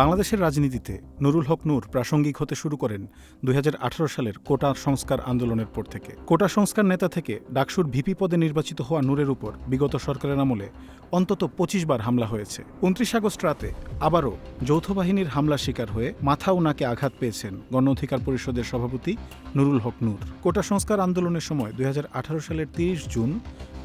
বাংলাদেশের রাজনীতিতে নুরুল হক নূর প্রাসঙ্গিক হতে শুরু করেন দুই হাজার আঠারো সালের কোটা সংস্কার আন্দোলনের পর থেকে। কোটা সংস্কার নেতা থেকে ডাকসুর ভিপি পদে নির্বাচিত হওয়া নূরের উপর বিগত সরকারের আমলে অন্তত পঁচিশ বার হামলা হয়েছে। উনত্রিশ আগস্ট রাতে আবারও যৌথ বাহিনীর হামলার শিকার হয়ে মাথা ও নাকে আঘাত পেয়েছেন গণ অধিকার পরিষদের সভাপতি নুরুল হক নূর। কোটা সংস্কার আন্দোলনের সময় দুই হাজার আঠারো সালের তিরিশ জুন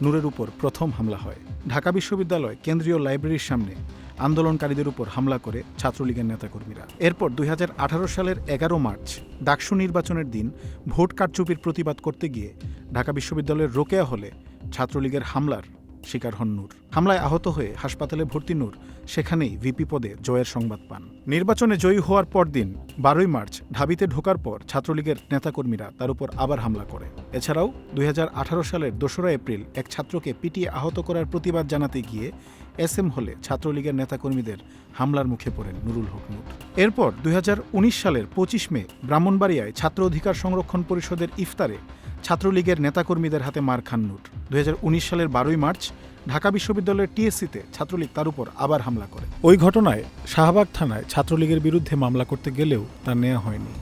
নূরের উপর প্রথম হামলা হয়। ঢাকা বিশ্ববিদ্যালয় কেন্দ্রীয় লাইব্রেরির সামনে আন্দোলনকারীদের উপর হামলা করে ছাত্রলীগের নেতাকর্মীরা। এরপর দুই হাজার আঠারো সালের এগারো মার্চ, ডাকসু নির্বাচনের দিন ভোট কারচুপির প্রতিবাদ করতে গিয়ে ঢাকা বিশ্ববিদ্যালয়ের রোকেয়া হলে ছাত্রলীগের হামলার শিকার হন নূর। হামলায় আহত হয়ে হাসপাতালে ভর্তি নূর, সেখানেই ভিপি পদে জয়ের সংবাদ পান। নির্বাচনে জয়ী হওয়ার পরদিন বারোই মার্চ, ঢাবিতে ঢোকার পর ছাত্রলীগের নেতাকর্মীরা তার উপর আবার হামলা করে। এছাড়াও দুই হাজার আঠারো সালের দোসরা এপ্রিল এক ছাত্রকে পিটিয়ে আহত করার প্রতিবাদ জানাতে গিয়ে এস এম হলে ছাত্রলীগের নেতাকর্মীদের হামলার মুখে পড়েন নুরুল হক নূর এরপর দুই হাজার উনিশ সালের পঁচিশ মে ব্রাহ্মণবাড়িয়ায় ছাত্র অধিকার সংরক্ষণ পরিষদের ইফতারে ছাত্রলীগের নেতাকর্মীদের হাতে মার খান নূর। দুই সালের বারোই মার্চ ঢাকা বিশ্ববিদ্যালয়ের টিএসসিতে ছাত্রলীগ তার উপর আবার হামলা করে। ওই ঘটনায় শাহবাগ থানায় ছাত্রলীগের বিরুদ্ধে মামলা করতে গেলেও তা নেওয়া হয়নি।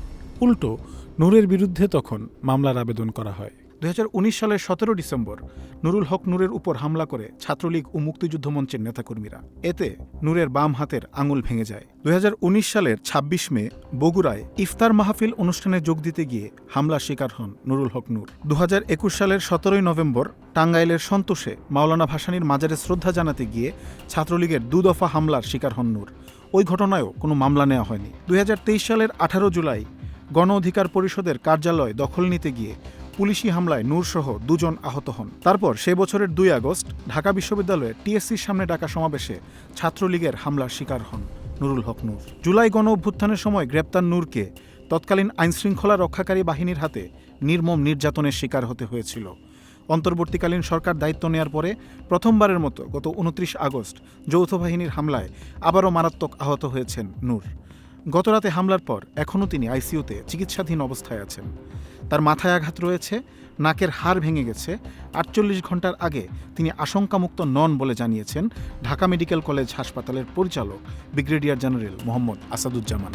উল্টো, নূরের বিরুদ্ধে তখন মামলার আবেদন করা হয়। দুই হাজার উনিশ সালের সতেরো ডিসেম্বর নুরুল হক নূরের উপর হামলা করে ছাত্রলীগ ও মুক্তিযুদ্ধ মঞ্চের নেতাকর্মীরা। এতে নূরের বাম হাতের আঙুল ভেঙে যায়। দুই হাজার উনিশ সালের ২৬ মে বগুড়ায় ইফতার মাহফিল অনুষ্ঠানে যোগ দিতে গিয়ে হামলার শিকার হন নুরুল হক নূর। দুহাজার একুশ সালের সতেরোই নভেম্বর টাঙ্গাইলের সন্তোষে মাওলানা ভাসানীর মাজারে শ্রদ্ধা জানাতে গিয়ে ছাত্রলীগের দুদফা হামলার শিকার হন নূর। ওই ঘটনায়ও কোনো মামলা নেওয়া হয়নি। দুই হাজার তেইশ সালের আঠারো জুলাই গণ অধিকার পরিষদের কার্যালয় দখল নিতে গিয়ে পুলিশি হামলায় নূরসহ দুজন আহত হন। তারপর সে বছরের দুই আগস্ট ঢাকা বিশ্ববিদ্যালয়ে টিএসসির সামনে ডাকা সমাবেশে ছাত্রলীগের হামলার শিকার হন নুরুল হক নূর। জুলাই গণ অভ্যুত্থানের সময় গ্রেপ্তার নূরকে তৎকালীন আইনশৃঙ্খলা রক্ষাকারী বাহিনীর হাতে নির্মম নির্যাতনের শিকার হতে হয়েছিল। অন্তর্বর্তীকালীন সরকার দায়িত্ব নেয়ার পরে প্রথমবারের মতো গত উনত্রিশ আগস্ট যৌথ বাহিনীর হামলায় আবারও মারাত্মক আহত হয়েছেন নূর। গতরাতে হামলার পর এখনও তিনি আইসিইউতে চিকিৎসাধীন অবস্থায় আছেন। তার মাথায় আঘাত রয়েছে, নাকের হাড় ভেঙে গেছে। আটচল্লিশ ঘণ্টার আগে তিনি আশঙ্কামুক্ত নন বলে জানিয়েছেন ঢাকা মেডিকেল কলেজ হাসপাতালের পরিচালক, ব্রিগেডিয়ার জেনারেল মোহাম্মদ আসাদুজ্জামান।